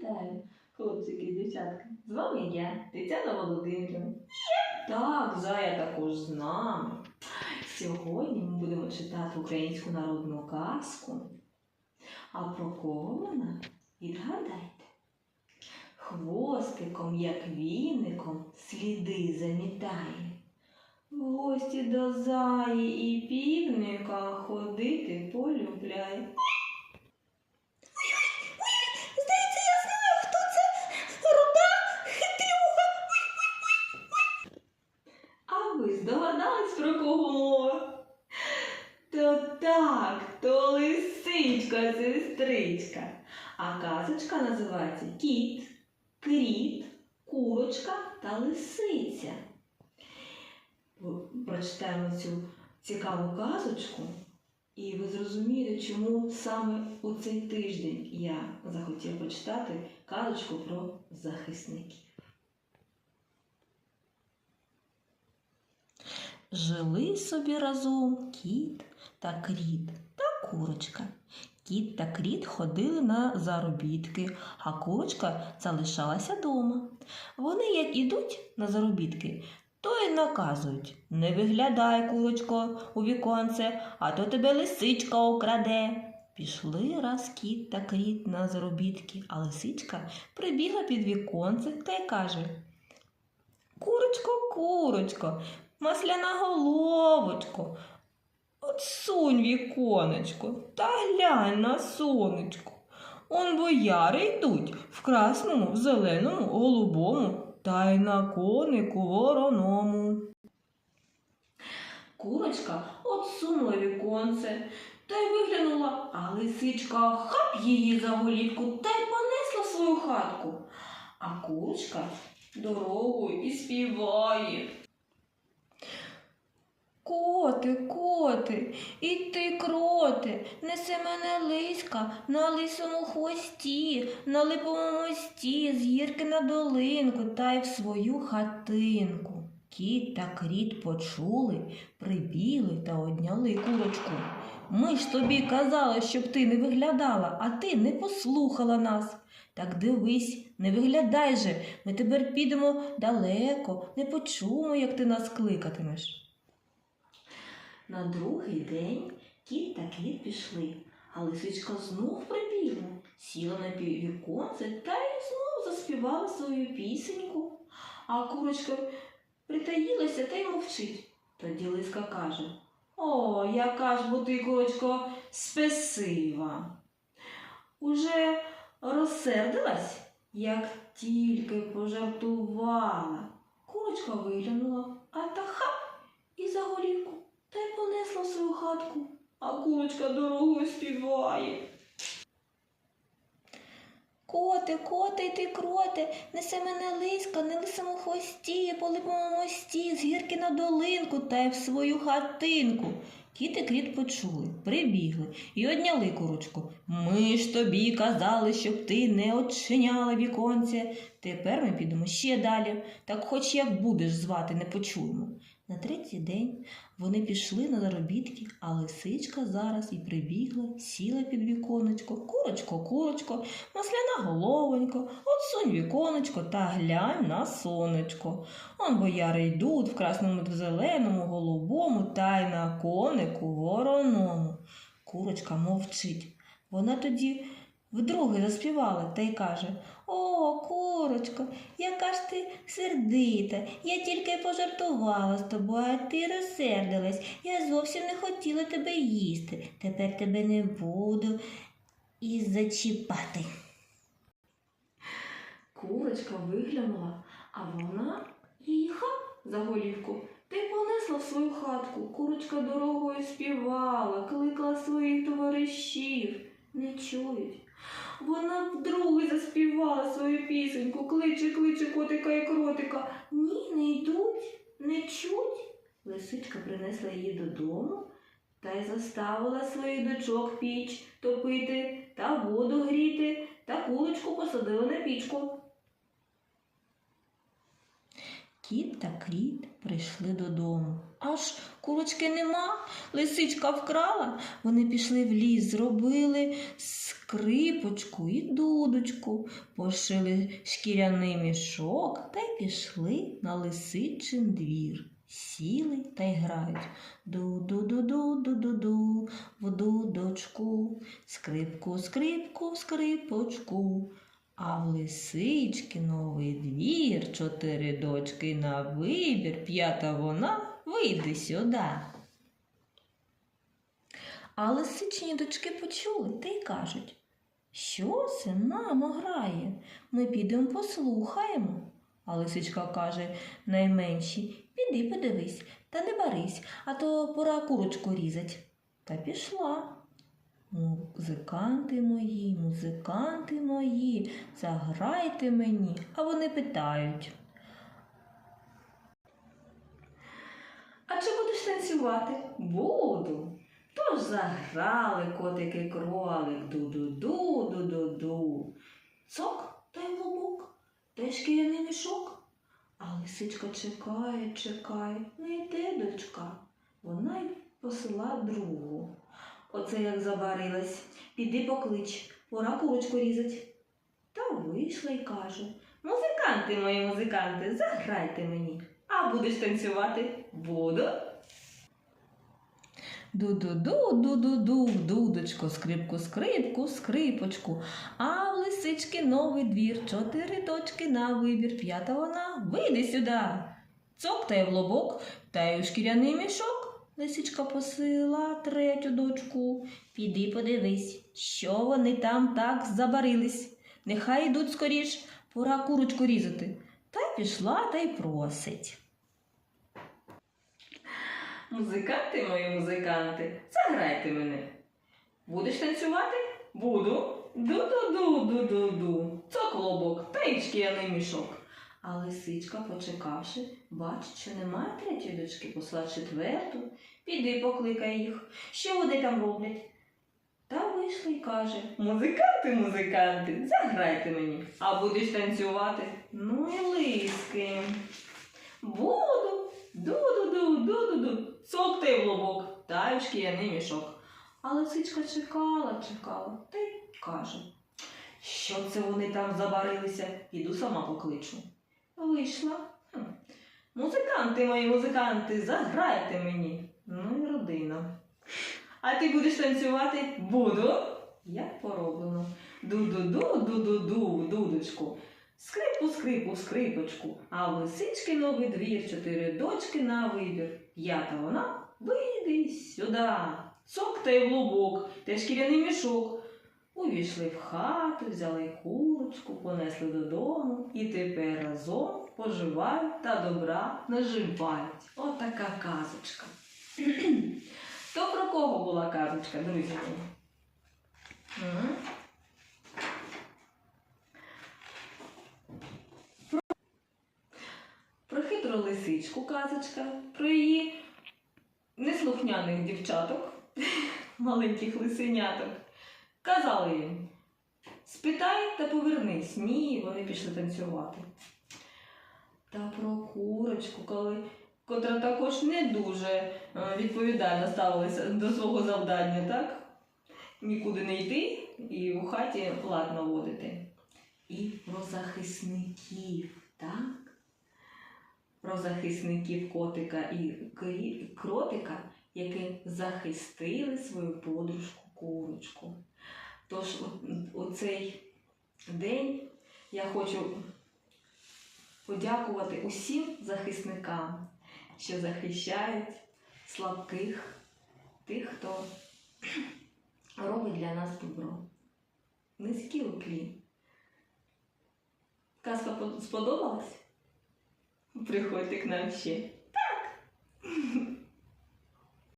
Вітаю, хлопчики і дівчатка. З вами я, Тетяна Володимирівна. Так, Зая також з нами. Сьогодні ми будемо читати українську народну казку. А про кого вона? Відгадайте. Хвостиком, як віником, сліди замітає. В гості до заї і півника ходити полюбляє. Здається, я знаю, хто це. Руда хитрюга. А ви здогадались, про кого мова? То так, то лисичка, сестричка. А казочка називається Кіт, Кріт, Курочка та Лисиця. Прочитаємо цю цікаву казочку, і ви зрозумієте, чому саме у цей тиждень я захотів почитати казочку про захисників. Жили собі разом кіт та кріт та курочка. Кіт та кріт ходили на заробітки, а курочка залишалася дома. Вони, як ідуть на заробітки, то й наказують не виглядай, курочко, у віконце, а то тебе лисичка украде. Пішли раз кіт та кріт на заробітки, а лисичка прибігла під віконце та й каже Курочко, курочко, масляна головочко, от сунь віконечко та глянь на сонечко. Он бояри йдуть в красному, в зеленому, голубому та й на конику вороному. Курочка отсунула віконце та й виглянула, а лисичка хап її за голівку та й понесла в свою хатку. А курочка дорогою і співає. Коти, коти, і ти кроти, неси мене лиська на лисому хвості, на липовому мості, з гірки на долинку та й в свою хатинку. Кіт та кріт почули, прибігли та одняли курочку. Ми ж тобі казали, щоб ти не виглядала, а ти не послухала нас. Так дивись, не виглядай же, ми тепер підемо далеко, не почуємо, як ти нас кликатимеш. На другий день кіт та кіт пішли, а лисичка знов прибігла, сіла на віконце та й знов заспівала свою пісеньку. А курочка притаїлася та й мовчить. Тоді лиска каже О, яка ж бо ти, курочко, спесива. Уже розсердилась, як тільки пожартувала. Курочка виглянула, а та хап і за голівку та понесла в свою хатку, а курочка дорогою співає. Коти, коти, й ти кроте, несе мене лиска на лисому хвості, по липовому мості, з гірки на долинку та й в свою хатинку. Кіт і кріт почули, прибігли і одняли курочку. Ми ж тобі казали, щоб ти не очиняла віконце. Тепер ми підемо ще далі, так хоч як будеш звати, не почуємо. На третій день вони пішли на заробітки, а лисичка зараз і прибігла, сіла під віконечко. Курочко, курочко, масляна головонько, от сунь віконечко та глянь на сонечко. Он бояри йдуть в красному та зеленому, голубому та й на конику вороному. Курочка мовчить. Вона тоді вдруге заспівала та й каже О, курочко, яка ж ти сердита. Я тільки пожартувала з тобою, а ти розсердилась. Я зовсім не хотіла тебе їсти. Тепер тебе не буду і зачіпати. Курочка виглянула, а вона її за голівку й понесла в свою хатку. Курочка дорогою співала, кликала своїх товаришів. Не чують. Вона вдруге заспівала свою пісеньку, кличе, кличе котика і кротика. Ні, не йдуть, не чуть. Лисичка принесла її додому та й заставила своїх дочок піч топити та воду гріти, та курочку посадила на пічку. Кіт та кріт прийшли додому. Аж курочки нема, лисичка вкрала. Вони пішли в ліс, зробили скрипочку і дудочку, пошили шкіряний мішок та й пішли на лисичин двір. Сіли та й грають. Ду-ду-ду-ду-ду-ду-ду в дудочку, скрипку, скрипку, скрипочку. А в лисички новий двір, чотири дочки на вибір, п'ята вона, вийди сюди. А лисичні дочки почули та й кажуть, що це мамо грає? Ми підемо послухаємо. А лисичка каже найменші, піди подивись, та не барись, а то пора курочку різать. Та пішла. Музиканти мої, музиканти мої, заграйте мені, а вони питають. А чи будеш танцювати? Буду. Тож заграли котики кролик ду-ду-ду, ду-ду-ду. Цок та й лобок, та й шкіряний мішок. А лисичка чекає, чекає, не йде дочка. Вона й посила другу. Оце як забарилась. Піди поклич, пора курочку різать. Та вийшла й каже: Музиканти мої музиканти, заграйте мені. А будеш танцювати? Буду. Ду-ду-ду, ду-ду-ду, в дудочку, скрипку, скрипку, скрипочку. А в лисички новий двір, чотири точки на вибір, п'ята вона, вийди сюди. Цок в лобок, та й у шкіряний мішок. Лисичка посила третю дочку. Піди подивись, що вони там так забарились. Нехай йдуть скоріш, пора курочку різати. Та й пішла та й просить. Музиканти мої музиканти, заграйте мене. Будеш танцювати? Буду. Ду-ду-ду, ду-ду-ду. Цок лобок та й шкіряний мішок. А лисичка, почекавши, бачить, що немає третьої дочки, посла четверту. Піди покликай їх. Що вони там роблять? Та вийшла й каже: Музиканти, музиканти, заграйте мені. А будеш танцювати? Ну і лиски. Буду. Ду-ду-ду, ду-ду-ду. Цок ти в лобок, та й в шкіряний мішок. А лисичка чекала, чекала, та й каже, що це вони там забарилися, піду сама покличу. Вийшла. Хм. Музиканти мої музиканти, заграйте мені. Ну і родина. А ти будеш танцювати? Буду. Як пороблено. Ду-ду-ду, ду-ду-ду, дудочку. Скрипу, скрипу, скрипочку, а лисички новий двір, чотири дочки на вибір. П'ята вона, вийди сюди. Цок та й в лубок, та шкіряний мішок. Увійшли в хату, взяли курочку, понесли додому і тепер разом поживають та добра наживають. Отака казочка. То про кого була казочка, друзі? М? Про хитру лисичку казочка, про її неслухняних дівчаток, маленьких лисеняток. Казали їм: спитай та повернись. Ні, вони пішли танцювати. Та про курочку, коли, котра також не дуже е, відповідально ставилася до свого завдання, так? Нікуди не йти і у хаті лад наводити. І про захисників, так? про захисників котика і кротика, які захистили свою подружку курочку. Тож у- цей день я хочу подякувати усім захисникам, що захищають слабких, тих, хто робить для нас добро. Низький уклін. Казка сподобалась? Приходьте к нам ще. Так.